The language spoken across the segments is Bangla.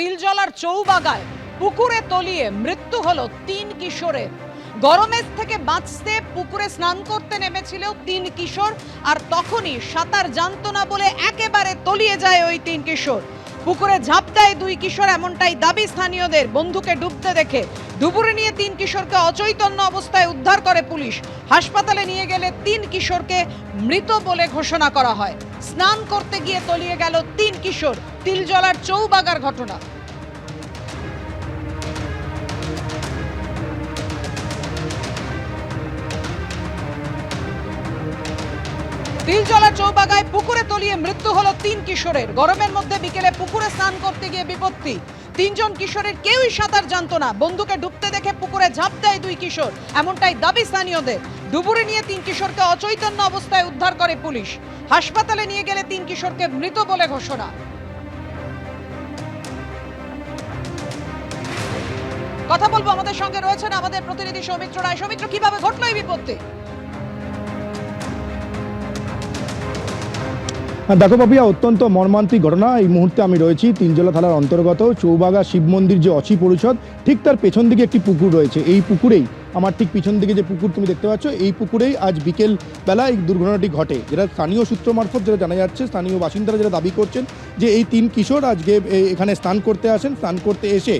তিলজলার চৌবাগায় পুকুরে তলিয়ে মৃত্যু হলো তিন কিশোরের। গরমের থেকে বাঁচতে পুকুরে স্নান করতে নেমেছিল তিন কিশোর, আর তখনই সাঁতার জানত না বলে একেবারে তলিয়ে যায় ওই তিন কিশোর। পুকুরে ঝাঁপ দেয় দুই কিশোর, এমনটাই দাবি স্থানীয়দের। বন্ধুকে ডুবতে দেখে দুপুরে নিয়ে তিন কিশোরকে অচৈতন্য অবস্থায় উদ্ধার করে পুলিশ। হাসপাতালে নিয়ে গেলে তিন কিশোরকে মৃত বলে ঘোষণা করা হয়। স্নান করতে গিয়ে তলিয়ে গেল তিন কিশোর। তিলজলার চৌবাগার ঘটনা। তিলজলা চৌবাগায় পুকুরে তলিয়ে মৃত্যু হলো তিন কিশোরের। গরমের মধ্যে বিকেলে পুকুরে স্নান করতে গিয়ে বিপত্তি। তিনজন কিশোরের কেউই সাঁতার জানতো না। বন্ধুকে ডুবতে দেখে পুকুরে ঝাঁপ দেয় দুই কিশোর। এমনটাই দাবি স্থানীয়দের। ডুবুরে নিয়ে তিন কিশোরকে অচৈতন্য অবস্থায় উদ্ধার করে পুলিশ। হাসপাতালে নিয়ে গেলে তিন কিশোরকে মৃত বলে ঘোষণা। কথা বলব আমাদের সঙ্গে। রয়েছেন আমাদের প্রতিনিধি সৌমিত্র রায়। সৌমিত্র, কীভাবে ঘটলো এই বিপত্তি? দেখো বাপিয়া অত্যন্ত মর্মান্তিক ঘটনা। এই মুহূর্তে আমি রয়েছি তিনজলা থানার অন্তর্গত চৌবাগা শিব মন্দির যে অচি পরিষদ, ঠিক তার পেছন দিকে একটি পুকুর রয়েছে। এই পুকুরেই, আমার ঠিক পিছন দিকে যে পুকুর তুমি দেখতে পাচ্ছ, এই পুকুরেই আজ বিকেল বেলা এই দুর্ঘটনাটি ঘটে। যেটা স্থানীয় সূত্র মারফত যেটা জানা যাচ্ছে, স্থানীয় বাসিন্দারা যেটা দাবি করছেন যে এই তিন কিশোর আজকে এখানে স্নান করতে আসেন। স্নান করতে এসে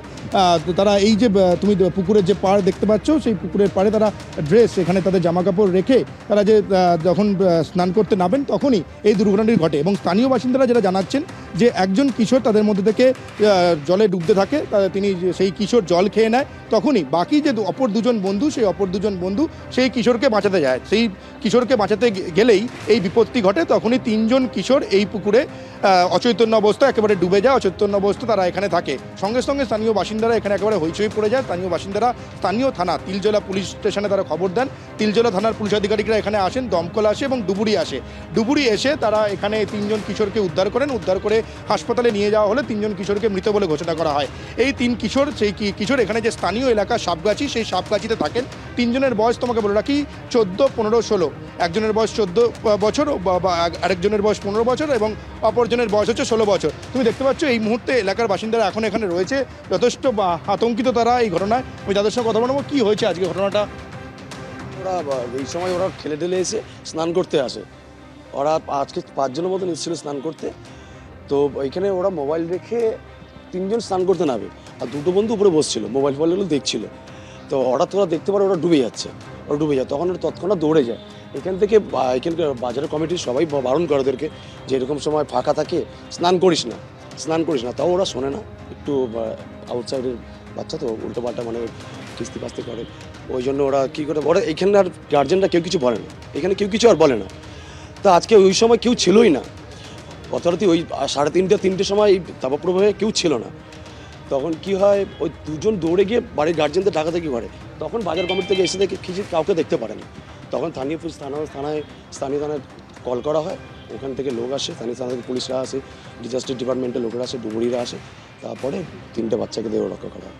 তারা এই যে তুমি পুকুরের যে পাড় দেখতে পাচ্ছ, সেই পুকুরের পাড়ে তারা ড্রেস এখানে তাদের জামা কাপড় রেখে তারা যে যখন স্নান করতে নামেন, তখনই এই দুর্ঘটনাটি ঘটে। এবং স্থানীয় বাসিন্দারা যারা জানাচ্ছেন যে, একজন কিশোর তাদের মধ্যে থেকে জলে ডুবতে থাকে তিনি সেই কিশোর জল খেয়ে নেয়, তখনই বাকি যে অপর দুজন বন্ধু, সেই অপর দুজন বন্ধু সেই কিশোরকে বাঁচাতে যায়। সেই কিশোরকে বাঁচাতে গেলেই এই বিপত্তি ঘটে। তখনই তিনজন কিশোর এই পুকুরে অচৈতন্য অবস্থা, একেবারে ডুবে যায়। অচৈতন্য অবস্থা তারা এখানে থাকে। সঙ্গে সঙ্গে স্থানীয় বাসিন্দারা এখানে একেবারে হইচই পড়ে যায়। স্থানীয় বাসিন্দারা স্থানীয় থানা, তিলজলা পুলিশ স্টেশনে তারা খবর দেন। তিলজলা থানার পুলিশ আধিকারিকরা এখানে আসেন, দমকল আসে এবং ডুবুরি আসে। ডুবুরি এসে তারা এখানে তিনজন কিশোরকে উদ্ধার করেন। উদ্ধার করে হাসপাতালে নিয়ে যাওয়া হলে তিনজন কিশোরকে মৃত বলে ঘোষণা করা হয়। এই তিন কিশোর, সেই কিশোর এখানে যে স্থানীয় এলাকা সাপগাছি, সেই সাপগাছিতে থাকেন। তিনজনের বয়স তোমাকে বলে রাখি, চোদ্দ, পনেরো, ষোলো। একজনের বয়স চোদ্দ বছর বা- আরেকজনের বয়স পনেরো বছর এবং অপরজনের বয়স হচ্ছে ষোলো বছর। তুমি দেখতে পাচ্ছ এই মুহূর্তে এলাকার বাসিন্দারা এখন এখানে রয়েছে। যথেষ্ট আতঙ্কিত তারা এই ঘটনায়। আমি তাদের সঙ্গে কথা বলব। কী হয়েছে আজকে ঘটনাটা? ওরা এই সময় ওরা খেলে ঠেলে এসে স্নান করতে আসে। ওরা আজকে পাঁচজনের মতন এসেছিল স্নান করতে। তো ওইখানে ওরা মোবাইল রেখে তিনজন স্নান করতে নামে। আর দুটো বন্ধু উপরে বসছিল, মোবাইল ফোবাইলগুলো দেখছিল। তো হঠাৎ ওরা দেখতে পারে ওরা ডুবে যাচ্ছে। ওরা ডুবে যায়, তখন ওরা তৎক্ষণাৎ দৌড়ে যায়। এখান থেকে এখানকার বাজারের কমিটির সবাই বারণ করে ওদেরকে যে এরকম সময় ফাঁকা থাকে, স্নান করিস না, স্নান করিস না। তাও ওরা শোনে না, একটু আউটসাইডের বাচ্চা তো উল্টো পাল্টা মানে কিস্তি পাস্তি করে। ওই জন্য ওরা কী করে, ওরা এখানকার গার্জেনরা কেউ কিছু বলে না। এখানে কেউ কিছু আর বলে না। তা আজকে ওই সময় কেউ ছিলই না। অথরাতি ওই সাড়ে তিনটে, তিনটের সময় এই তাপপ্রবাহে কেউ ছিল না। তখন কি হয়, ওই দুজন দৌড়ে গিয়ে বাড়ির গার্জেনদের ডাকা থেকে করে। তখন বাজার কমিটি থেকে এসে দেখে খিচির কাউকে দেখতে পারে না। তখন স্থানীয় পুলিশ থানা থানায়, স্থানীয় থানায় কল করা হয়। ওখান থেকে লোক আসে, স্থানীয় থানা থেকে পুলিশরা আসে ডিজাস্টার ডিপার্টমেন্টের লোকেরা আসে, ডুবুরিরা আসে। তারপরে তিনটে বাচ্চাকে দিয়ে রক্ষা করা হয়।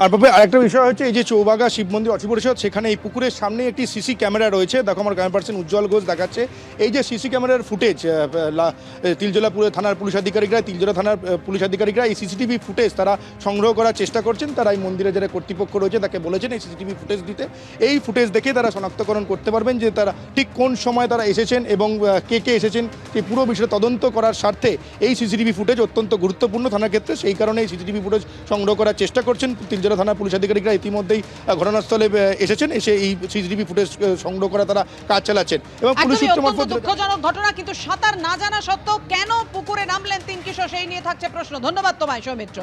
আর বাবা, আরেকটা বিষয় হচ্ছে এই যে চৌবাগা শিব মন্দির অচি পরিষদ সেখানে এই পুকুরের সামনে একটি সিসি ক্যামেরা রয়েছে। দেখো আমার ক্যামেরা পার্সন উজ্জ্বল ঘোষ দেখাচ্ছে। এই যে সিসি ক্যামেরার ফুটেজ তিলজলা থানার পুলিশ আধিকারিকরা তিলজলা থানার পুলিশ আধিকারিকরা এই সিসিটিভি ফুটেজ তারা সংগ্রহ করার চেষ্টা করছেন। তারা এই মন্দিরে যারা কর্তৃপক্ষ রয়েছে, তাকে বলেছেন এই সিসিটিভি ফুটেজ দিতে। এই ফুটেজ দেখে তারা শনাক্তকরণ করতে পারবেন যে তারা ঠিক কোন সময় তারা এসেছেন এবং কে কে এসেছেন। এই পুরো বিষয়ে তদন্ত করার স্বার্থে এই সিসিটিভি ফুটেজ অত্যন্ত গুরুত্বপূর্ণ থানার ক্ষেত্রে। সেই কারণে এই সিসিটিভি ফুটেজ সংগ্রহ করার চেষ্টা করছেন তিলজলা থানার পুলিশ আধিকারিকরা ইতিমধ্যেই ঘটনাস্থলে এসেছেন এসে এই সিসিটিভি ফুটেজ সংগ্রহ করে তারা কাজ চালাচ্ছেন। এবং পুলিশ সূত্র মারফত দুঃখজনক ঘটনা কিন্তু সাঁতার না জানা সত্ত্বেও কেন পুকুরে নামলেন তিন কিশোর? সেই নিয়ে থাকছে প্রশ্ন। ধন্যবাদ তোমায় সৌমিত্র।